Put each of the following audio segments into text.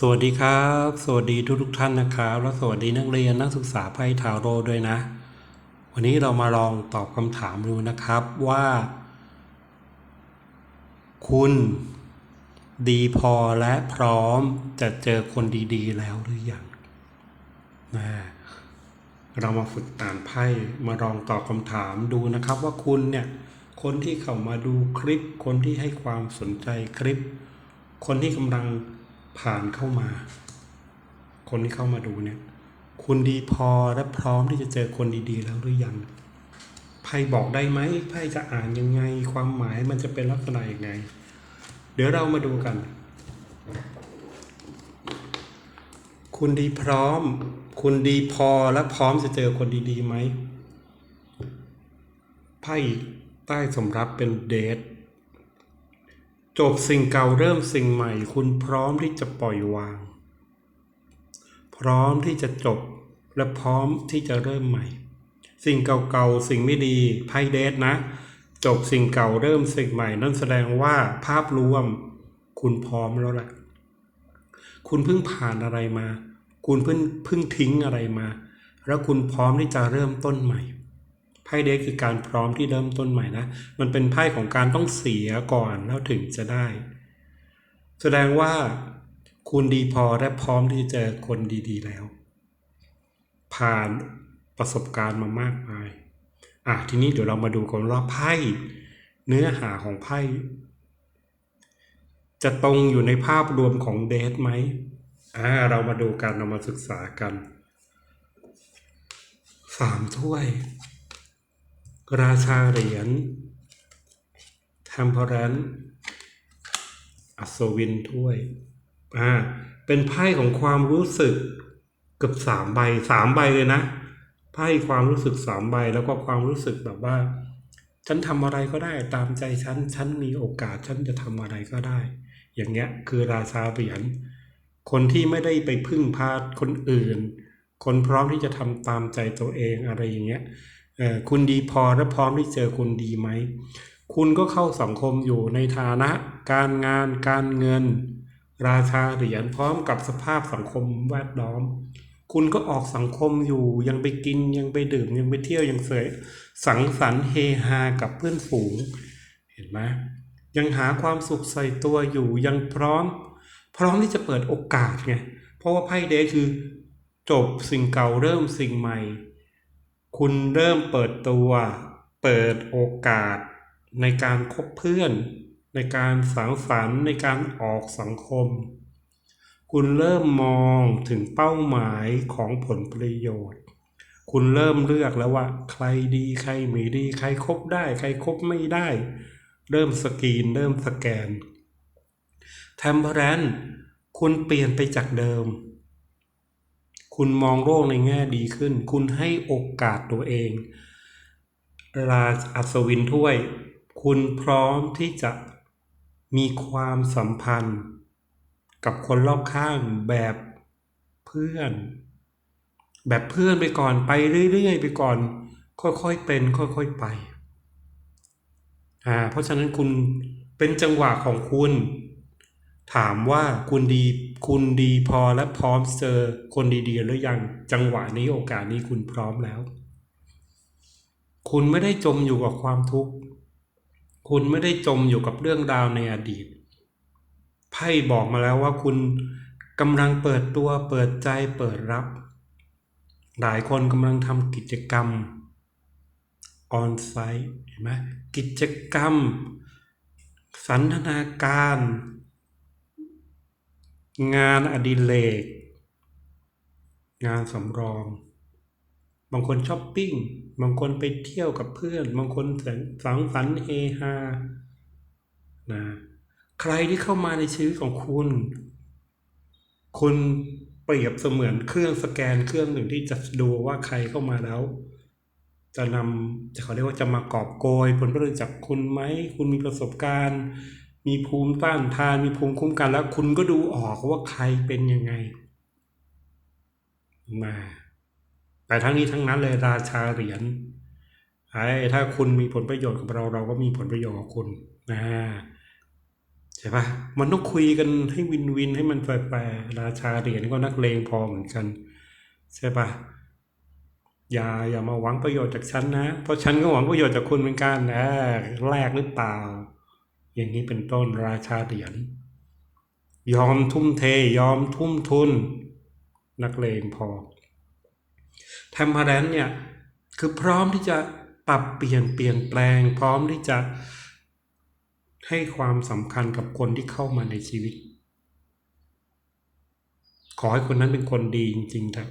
สวัสดีครับ สวัสดีทุกทุกท่านนะครับ และสวัสดีนักเรียนนักศึกษาไพ่ทาโร่ด้วยนะ วันนี้เรามาลองตอบคำถามดูนะครับว่า คุณ ดีพอและพร้อมจะเจอคนดีๆ แล้วหรือยังนะเรามาฝึกอ่านไพ่มาลองตอบคำถามดูนะครับว่าคุณเนี่ย คนที่เข้ามาดูคลิป คนที่ให้ความสนใจคลิป คนที่กำลัง ผ่านเข้ามา คนที่เข้ามาดูเนี่ย คุณดีพอและพร้อมที่จะเจอคนดีๆ แล้วหรือยังไพ่บอกได้ไหมไพ่จะอ่านยังไง ความหมายมันจะเป็นลักษณะยังไง เดี๋ยวเรามาดูกัน คุณดีพร้อม คุณดีพอและพร้อมจะเจอคนดีๆไหมไพ่ใต้สมรับเป็นเดท จบสิ่งเก่าเริ่มสิ่งใหม่ คุณพร้อมที่จะปล่อยวาง พร้อมที่จะจบและพร้อมที่จะเริ่มใหม่ สิ่งเก่าๆสิ่งไม่ดีไพ่เดทนะ จบสิ่งเก่าเริ่มสิ่งใหม่ นั่นแสดงว่าภาพรวม คุณพร้อมแล้วแหละคุณเพิ่งผ่านอะไรมา คุณเพิ่งเพิ่งทิ้งอะไรมา แล้วคุณพร้อมที่จะเริ่มต้นใหม่ ไพ่เดทคือการพร้อมที่เริ่มต้นใหม่นะ มันเป็นไพ่ของการต้องเสียก่อนแล้วถึงจะได้ แสดงว่าคุณดีพอและพร้อมที่จะเจอคนดีๆแล้ว ผ่านประสบการณ์มามากมาย อะทีนี้เดี๋ยวเรามาดูกันว่าไพ่เนื้อหาของไพ่จะตรงอยู่ในภาพรวมของเดทไหมอ่าเรามาดูกันเรามาศึกษากันสามถ้วย ราชาเหรียญ Temperance อัศวินถ้วย อ่า เป็นไพ่ของความรู้สึกเกือบสามใบสามใบเลยนะ ไพ่ความรู้สึกสามใบแล้วก็ความรู้สึกแบบว่า ฉันทำอะไรก็ได้ตามใจฉัน ฉันมีโอกาสฉันจะทำอะไรก็ได้ อย่างเงี้ยคือราชาเหรียญ คนที่ไม่ได้ไปพึ่งพาคนอื่น คนพร้อมที่จะทำตามใจตัวเองอะไรอย่างเงี้ย คุณดีพอและพร้อมที่เจอคนดีไหม คุณก็เข้าสังคมอยู่ในฐานะ การงานการเงิน ราชาเหรียญพร้อมกับสภาพสังคมแวดล้อม คุณก็ออกสังคมอยู่ยังไปกินยังไปดื่มยังไปเที่ยวยังเสยสังสรรค์เฮฮากับเพื่อนฝูง เห็นไหมยังหาความสุขใส่ตัวอยู่ยังพร้อม พร้อมที่จะเปิดโอกาสไงเพราะว่าไพ่เดย์คือจบสิ่งเก่าเริ่มสิ่งใหม่ คุณเริ่มเปิดตัว เปิดโอกาส ในการคบเพื่อน ในการสังสรรค์ในการออกสังคม คุณเริ่มมองถึงเป้าหมายของผลประโยชน์ คุณเริ่มเลือกแล้วว่า ใครดีใครไม่ดี ใครคบได้ ใครคบไม่ได้ เริ่มสกรีน เริ่มสแกน t e m p e r a n c e คุณเปลี่ยนไปจากเดิม คุณมองโลกในแง่ดีขึ้น คุณให้โอกาสตัวเองราอัศวินถ้วย คุณพร้อมที่จะมีความสัมพันธ์ กับคนรอบข้างแบบเพื่อน แบบเพื่อนไปก่อนไปเรื่อยๆ ไปก่อน ค่อยๆเป็นค่อยๆไปอ่าเพราะฉะนั้นคุณเป็นจังหวะของคุณ ถามว่าคุณดีคุณดีพอและพร้อมเจอคนดีๆหรือยังจังหวะนี้โอกาสนี้คุณพร้อมแล้ว คุณไม่ได้จมอยู่กับความทุกข์ คุณไม่ได้จมอยู่กับเรื่องราวในอดีตไพ่บอกมาแล้วว่าคุณกำลังเปิดตัวเปิดใจเปิดรับ หลายคนกำลังทำกิจกรรมออนไซต์เห็นไหมกิจกรรม สันทนาการ งานอดิเรกงานสำรอง บางคนช้อปปิ้ง บางคนไปเที่ยวกับเพื่อน บางคนสังสรรค์เฮฮานะใครที่เข้ามาในชีวิตของคุณ คุณเปรียบเสมือนเครื่องสแกนเครื่องหนึ่งที่จะดูว่าใครเข้ามาแล้ว จะนำจะเขาเรียกว่าจะมากอบโกยผลประโยชน์จากคุณไหม คุณมีประสบการณ์ มีภูมิต้านทาน มีภูมิคุ้มกันแล้วคุณก็ดูออกว่าใครเป็นยังไง มา แต่ทั้งนี้ทั้งนั้นเลยราชาเหรียญไอ้ถ้าคุณมีผลประโยชน์กับเราเราก็มีผลประโยชน์กับคุณนะใช่ปะมันต้องคุยกันให้วินวินให้มันแฟร์ราชาเหรียญก็นักเลงพอเหมือนกันใช่ปะอย่าอย่ามาหวังประโยชน์จากฉันนะ เพราะฉันก็หวังประโยชน์จากคุณเหมือนกันนะแลกหรือเปล่า อย่างนี้เป็นต้นราชาเหรียญยอมทุ่มเทยอมทุ่มทุน นักเลงพอแทมเพอแรนเนี่ยคือพร้อมที่จะปรับเปลี่ยนเปลี่ยนแปลง พร้อมที่จะให้ความสำคัญกับคนที่เข้ามาในชีวิต ขอให้คนนั้นเป็นคนดีจริงๆเถอะ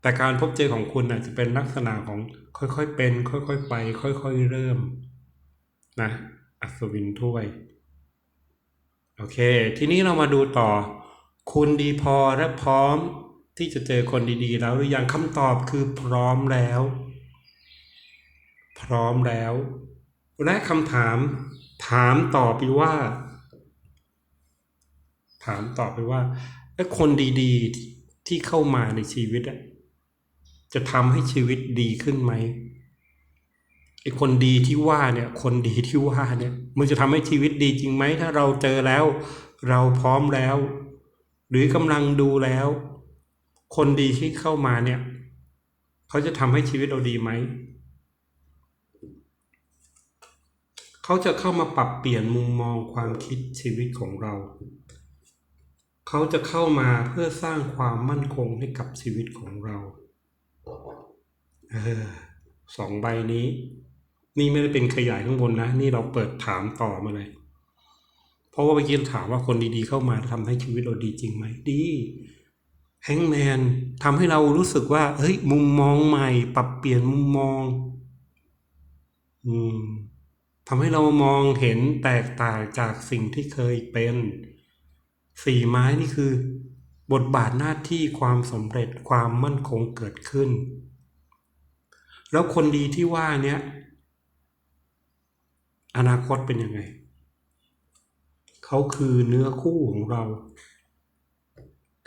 แต่การพบเจอของคุณอาจจะเป็นลักษณะของค่อยๆเป็น ค่อยๆไป ค่อยๆเริ่ม นะอัศวินถ้วย โอเค ทีนี้เรามาดูต่อ คุณดีพอและพร้อมที่จะเจอคนดีๆ แล้วหรือยังคำตอบคือพร้อมแล้ว พร้อมแล้ว และคำถามถามต่อไปว่า ถามต่อไปว่าไอ้คนดีๆที่เข้ามาในชีวิตจะทำให้ชีวิตดีขึ้นไหม ไอ้คนดีที่ว่าเนี่ยคนดีที่ว่าเนี่ยมันจะทำให้ชีวิตดีจริงไหมถ้าเราเจอแล้ว เราพร้อมแล้ว หรือกำลังดูแล้ว คนดีที่เข้ามาเนี่ยเขาจะทำให้ชีวิตเราดีไหมเขาจะเข้ามาปรับเปลี่ยนมุมมองความคิดชีวิตของเรา เขาจะเข้ามาเพื่อสร้างความมั่นคงให้กับชีวิตของเราเออสองใบนี้ นี่ไม่ได้เป็นขยายข้างบนนะ นี่เราเปิดถามต่อมาเลย เพราะว่าเมื่อกี้ถามว่าคนดีๆเข้ามาทำให้ชีวิตเราดีจริงไหมดีแฮงแมนทำให้เรารู้สึกว่า เฮ้ย มุมมองใหม่ ปรับเปลี่ยนมุมมอง อืมทำให้เรามองเห็นแตกต่างจากสิ่งที่เคยเป็น สี่ไม้นี่คือ บทบาทหน้าที่ความสำเร็จความมั่นคงเกิดขึ้น แล้วคนดีที่ว่าเนี้ย อนาคตเป็นยังไง เขาคือเนื้อคู่ของเรา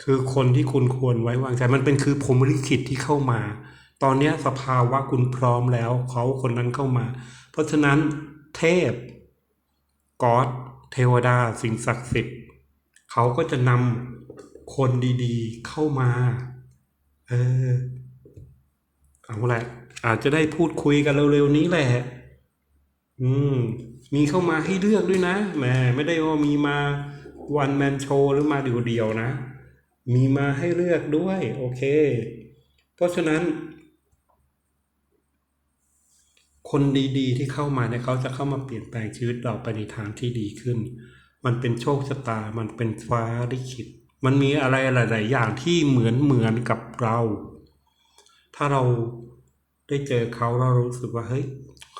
คือคนที่คุณควรไว้วางใจ มันเป็นคือพรมลิขิตที่เข้ามา ตอนนี้สภาวะคุณพร้อมแล้ว เขาคนนั้นเข้ามา เพราะฉะนั้นเทพกอดเทวดาสิ่งศักดิ์สิทธิ์เขาก็จะนำคนดีๆเข้ามา เออเอาแหละอาจจะได้พูดคุยกันเร็วๆนี้แหละ อืม มีเข้ามาให้เลือกด้วยนะแหมไม่ได้ว่ามีมาวันแมนโชหรือมาเดียวๆนะ มีมาให้เลือกด้วย โอเค เพราะฉะนั้น คนดีๆที่เข้ามาเนี่ยเขาจะเข้ามาเปลี่ยนแปลงชีวิตเราไปในทางที่ดีขึ้น มันเป็นโชคชะตา มันเป็นฟ้าลิขิตมันมีอะไรหลาย ๆ อย่างที่เหมือนเหมือนกับเรา ถ้าเราได้เจอเขาเรารู้สึกว่าเฮ้ย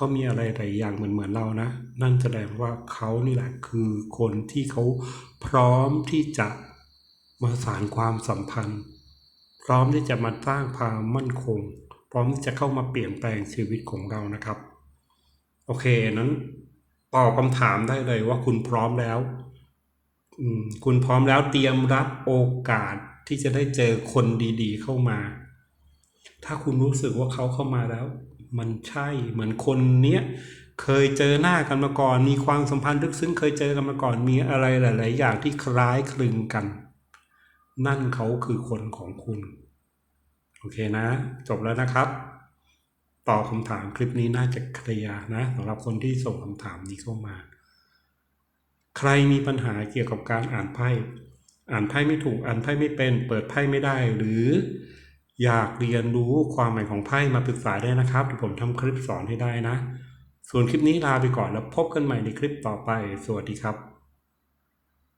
เขามีอะไรหลายอย่างเหมือนเหมือนเรานะ นั่นแสดงว่าเขานี่แหละคือคนที่เขาพร้อมที่จะมาสานความสัมพันธ์ พร้อมที่จะมาสร้างความมั่นคง พร้อมที่จะเข้ามาเปลี่ยนแปลงชีวิตของเรานะครับ โอเคนั้นตอบคำถามได้เลยว่าคุณพร้อมแล้วคุณพร้อมแล้วเตรียมรับโอกาสที่จะได้เจอคนดีๆเข้ามา ถ้าคุณรู้สึกว่าเขาเข้ามาแล้ว มันใช่เหมือนคนเนี้ยเคยเจอหน้ากันมาก่อน มีความสัมพันธ์ลึกซึ้งเคยเจอกันมาก่อน มีอะไรหลาย ๆ อย่างที่คล้ายคลึงกัน นั่นเขาคือคนของคุณ โอเคนะ จบแล้วนะครับ ตอบคำถามคลิปนี้น่าจะเคลียร์นะสำหรับคนที่ส่งคำถามนี้เข้ามา ใครมีปัญหาเกี่ยวกับการอ่านไพ่ อ่านไพ่ไม่ถูก อ่านไพ่ไม่เป็น เปิดไพ่ไม่ได้หรือ อยากเรียนรู้ความหมายของไพ่มาปรึกษาได้นะครับเดี๋ยวผมทำคลิปสอนให้ได้นะ ส่วนคลิปนี้ลาไปก่อนแล้วพบกันใหม่ในคลิปต่อไป สวัสดีครับ